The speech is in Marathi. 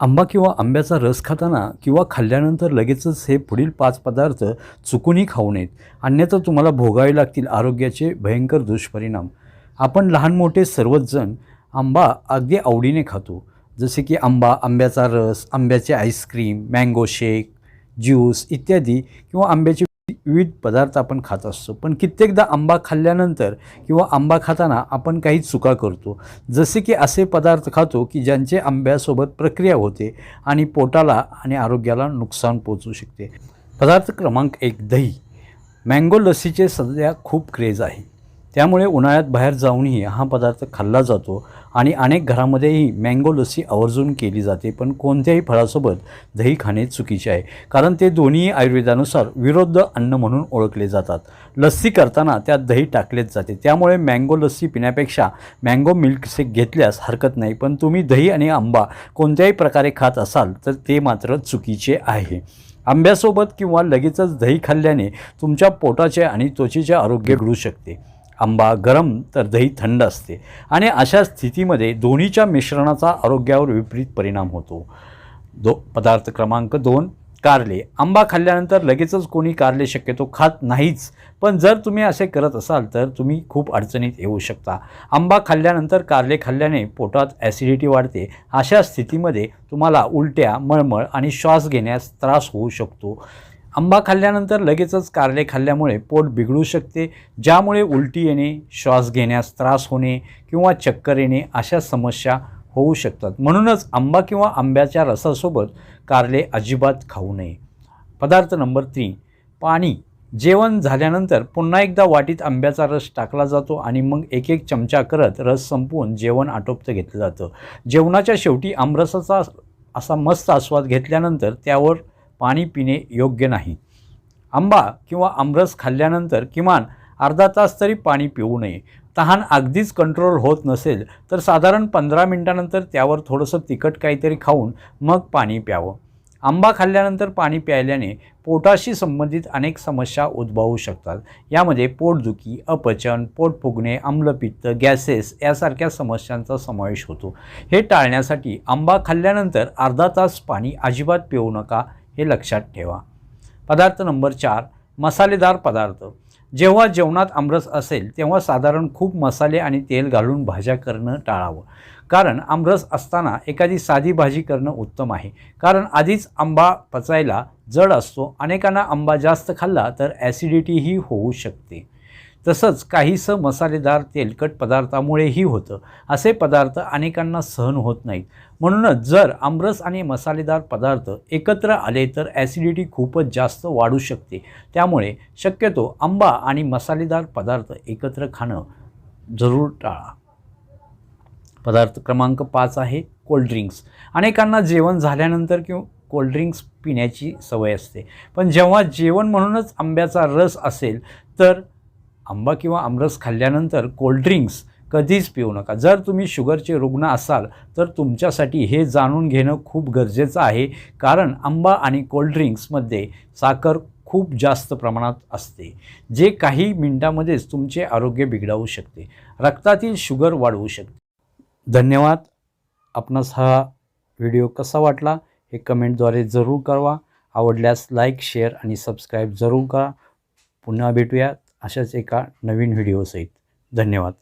आंबा किंवा आंब्याचा रस खाताना किंवा खाल्ल्यानंतर लगेचच हे पुढील पाच पदार्थ चुकूनही खाऊ नयेत. अन्यथा तुम्हाला भोगावे लागतील आरोग्याचे भयंकर दुष्परिणाम. आपण लहान मोठे सर्वच जण आंबा अगदी आवडीने खातो. जसे की आंबा आंब्याचा रस आंब्याचे आईस्क्रीम मँगो शेक ज्यूस इत्यादी किंवा आंब्याचे विविध पदार्थ आपण खात असतो. पण कित्येकदा आंबा खाल्ल्यानंतर किंवा आंबा खाताना आपण काही चुका करतो. जसे की असे पदार्थ खातो की ज्यांचे आंब्यासोबत प्रक्रिया होते आणि पोटाला आणि आरोग्याला नुकसान पोचू शकते. पदार्थ क्रमांक एक दही. मँगो लस्सीचे सध्या खूप क्रेज आहे. त्यामुळे उन्हाळ्यात बाहेर जाऊनही हा पदार्थ खाल्ला जातो आणि अनेक घरामध्येही मँगो लस्सी आवर्जून केली जाते पण कोणत्याही फळासोबत दही खाणे चुकीचे आहे. कारण ते दोन्ही आयुर्वेदानुसार विरुद्ध अन्न म्हणून ओळखले जातात. लस्सी करताना त्यात दही टाकलेच जाते. त्यामुळे मँगो लस्सी पिण्यापेक्षा मँगो मिल्कशेक घेतल्यास हरकत नाही पण तुम्ही दही आणि आंबा कोणत्याही प्रकारे खात असाल तर ते मात्र चुकीचे आहे. आंब्यासोबत किंवा लगेचच दही खाल्ल्याने तुमच्या पोटाचे आणि त्वचेचे आरोग्य घडू शकते. आंबा गरम तर दही थंड असते. आणि अशा स्थितीमध्ये दोन्हीच्या मिश्रणाचा आरोग्यावर विपरीत परिणाम होतो. दो पदार्थ क्रमांक दोन कारले. आंबा खाल्ल्यानंतर लगेचच कोणी कारले शक्यतो खात नाहीच. पण जर तुम्ही असे करत असाल तर तुम्ही खूप अडचणीत येऊ शकता. आंबा खाल्ल्यानंतर कारले खाल्ल्याने पोटात ॲसिडिटी वाढते. अशा स्थितीमध्ये तुम्हाला उलट्या मळमळ आणि श्वास घेण्यास त्रास होऊ शकतो. आंबा खाल्ल्यानंतर लगेचच कारले खाल्ल्यामुळे पोट बिघडू शकते ज्यामुळे उलटी येणे श्वास घेण्यास त्रास होणे किंवा चक्कर येणे अशा समस्या होऊ शकतात. म्हणूनच आंबा किंवा आंब्याच्या रसासोबत कारले अजिबात खाऊ नये. पदार्थ नंबर तीन पाणी. जेवण झाल्यानंतर पुन्हा एकदा वाटीत आंब्याचा रस टाकला जातो आणि मग एक एक चमचा करत रस संपवून जेवण आटोपतं घेतलं जातं. जेवणाच्या शेवटी आमरसाचा असा मस्त आस्वाद घेतल्यानंतर त्यावर पाणी पिणे योग्य नाही. आंबा किंवा आमरस खाल्ल्यानंतर किमान अर्धा तास तरी पाणी पिऊ नये. तहान अगदीच कंट्रोल होत नसेल तर साधारण पंधरा मिनटानंतर त्यावर थोडंसं तिखट काहीतरी खाऊन मग पाणी प्यावं. आंबा खाल्ल्यानंतर पाणी प्यायल्याने पोटाशी संबंधित अनेक समस्या उद्भवू शकतात. यामध्ये पोटदुखी अपचन पोट फुगणे आम्लपित्त गॅसेस यासारख्या समस्यांचा समावेश होतो. हे टाळण्यासाठी आंबा खाल्ल्यानंतर अर्धा तास पाणी अजिबात पिऊ नका. हे लक्षात ठेवा. पदार्थ नंबर चार मसालेदार पदार्थ. जेव्हा जेवणात आमरस असेल तेव्हा साधारण खूप मसाले आणि तेल घालून भाज्या करणं टाळावं. कारण आमरस असताना एखादी साधी भाजी करणं उत्तम आहे. कारण आधीच आंबा पचायला जड असतो. अनेकांना आंबा जास्त खाल्ला तर ॲसिडिटीही होऊ शकते. तसंच काहीसं मसालेदार तेलकट पदार्थामुळेही होतं. असे पदार्थ अनेकांना सहन होत नाहीत. म्हणूनच जर आमरस आणि मसालेदार पदार्थ एकत्र आले तर ॲसिडिटी खूपच जास्त वाढू शकते. त्यामुळे शक्यतो आंबा आणि मसालेदार पदार्थ एकत्र खाणं जरूर टाळा. पदार्थ क्रमांक पाच आहे कोल्ड्रिंक्स अनेकांना जेवण झाल्यानंतर किंवा कोल्ड्रिंक्स पिण्याची सवय असते. पण जेव्हा जेवण म्हणूनच आंब्याचा रस असेल तर आंबा किंवा आमरस खाल्ल्यानंतर कोल्ड्रिंक्स कधीच पिऊ नका. जर तुम्ही शुगरचे रुग्ण असाल तर तुमच्यासाठी हे जाणून घेणं खूप गरजेचं आहे. कारण आंबा आणि कोल्ड्रिंक्समध्ये साखर खूप जास्त प्रमाणात असते. जे काही मिनटामध्येच तुमचे आरोग्य बिघडावू शकते. रक्तातील शुगर वाढवू शकते. धन्यवाद. आपणास हा व्हिडिओ कसा वाटला हे कमेंटद्वारे जरूर कळवा. आवडल्यास लाईक शेअर आणि सबस्क्राईब जरूर करा. पुन्हा भेटूया अशाच एका नवीन व्हिडिओसहित धन्यवाद.